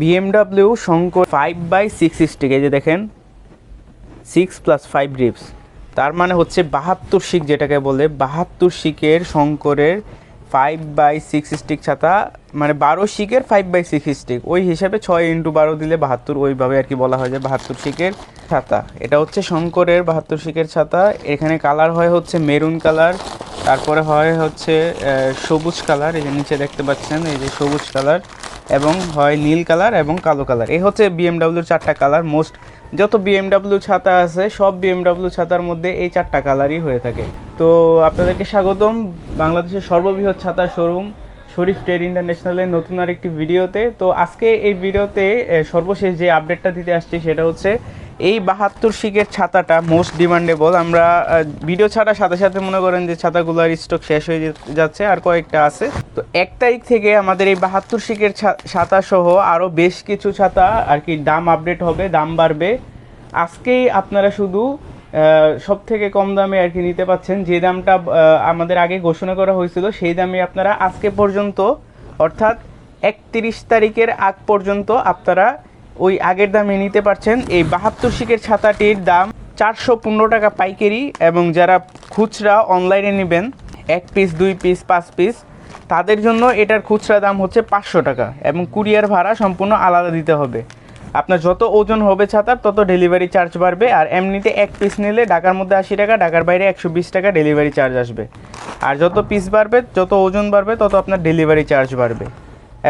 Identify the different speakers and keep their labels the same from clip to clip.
Speaker 1: BMW Shankar five by six stick এই যে দেখেন সিক্স প্লাস ফাইভ রিপস তার মানে হচ্ছে বাহাত্তর শিক যেটাকে বলে, বাহাত্তর শিকের শঙ্করের ফাইভ বাই সিক্স স্টিক ছাতা মানে বারো শিকের ফাইভ বাই সিক্স স্টিক ওই হিসাবে ছয় ইন্টু বারো দিলে বাহাত্তর, ওইভাবে আর কি বলা হয় যে বাহাত্তর শিকের ছাতা। এটা হচ্ছে শঙ্করের বাহাত্তর শিকের ছাতা। এখানে কালার হয় হচ্ছে মেরুন কালার, তারপরে হয় হচ্ছে সবুজ কালার। এই যে নিচে দেখতে পাচ্ছেন, এই যে সবুজ কালার। এবং হয় নীল কালার এবং কালো কালার। এই হচ্ছে বিএমডাব্লিউর চারটা কালার। মোস্ট যত বিএমডাব্লিউ ছাতা আছে, সব বিএমডাব্লিউ ছাতার মধ্যে এই চারটা কালারই হয়ে থাকে। তো আপনাদেরকে স্বাগতম বাংলাদেশের সর্ববৃহৎ ছাতা শোরুম শরীফ ট্রেড ইন্টারন্যাশনালের নতুন আরেকটি ভিডিওতে। তো আজকে এই ভিডিওতে সর্বশেষ যে আপডেটটা দিতে আসছি সেটা হচ্ছে এই বাহাত্তর শিকের ছাতাটা মোস্ট ডিমান্ডেবল আমরা ভিডিও ছাড়ার সাথে সাথে মনে করেন যে ছাতাগুলোর স্টক শেষ হয়ে যাচ্ছে, আর কয়েকটা আছে। তো এক তারিখ থেকে আমাদের এই বাহাত্তর শিকের ছাতা সহ আরও বেশ কিছু ছাতা আর কি দাম আপডেট হবে, দাম বাড়বে। আজকেই আপনারা শুধু সব থেকে কম দামে আর কি নিতে পাচ্ছেন। যে দামটা আমাদের আগে ঘোষণা করা হয়েছিল, সেই দামে আপনারা আজকে পর্যন্ত, অর্থাৎ একত্রিশ তারিখের আগ পর্যন্ত আপনারা ওই আগের দামে নিতে পারছেন এই বাহাত্তর শিকের ছাতাটির দাম চারশো পনেরো টাকা পাইকারি এবং যারা খুচরা অনলাইনে নেবেন, এক পিস দুই পিস পাঁচ পিস তাদের জন্য এটার খুচরা দাম হচ্ছে পাঁচশো টাকা এবং কুরিয়ার ভাড়া সম্পূর্ণ আলাদা দিতে হবে। আপনার যত ওজন হবে ছাতার, তত ডেলিভারি চার্জ বাড়বে আর এমনিতে এক পিস নিলে ঢাকার মধ্যে আশি টাকা, ঢাকার বাইরে একশো বিশ টাকা ডেলিভারি চার্জ আসবে। আর যত পিস বাড়বে, যত ওজন বাড়বে, তত আপনার ডেলিভারি চার্জ বাড়বে।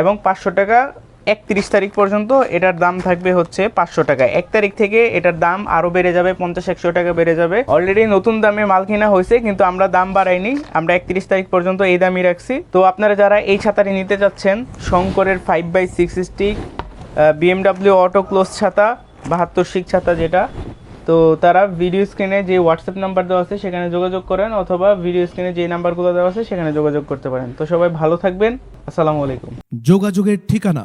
Speaker 1: এবং পাঁচশো টাকা একত্রিশ তারিখ পর্যন্ত এটার দাম থাকবে হচ্ছে পাঁচশো টাকা। এক তারিখ থেকে এটার দাম আরও বেড়ে যাবে, পঞ্চাশ, একশো টাকা বেড়ে যাবে। অলরেডি নতুন দামে মাল কিনা হয়েছে, কিন্তু আমরা দাম বাড়াইনি। আমরা একত্রিশ তারিখ পর্যন্ত এই দামই রাখছি। তো আপনারা যারা এই ছাতাটি নিতে চাচ্ছেন, শঙ্করের five by six stick BMW auto close ছাতা, বাহাত্তর শিক ছাতা যেটা, তো তারা ভিডিও স্ক্রিনে যে হোয়াটসঅ্যাপ নাম্বার দেওয়া আছে, সেখানে যোগাযোগ করেন, অথবা ভিডিও স্ক্রিনে যে নাম্বারগুলো দেওয়া আছে, সেখানে যোগাযোগ করতে পারেন। তো সবাই ভালো থাকবেন। আসসালামু আলাইকুম।
Speaker 2: যোগাযোগের ঠিকানা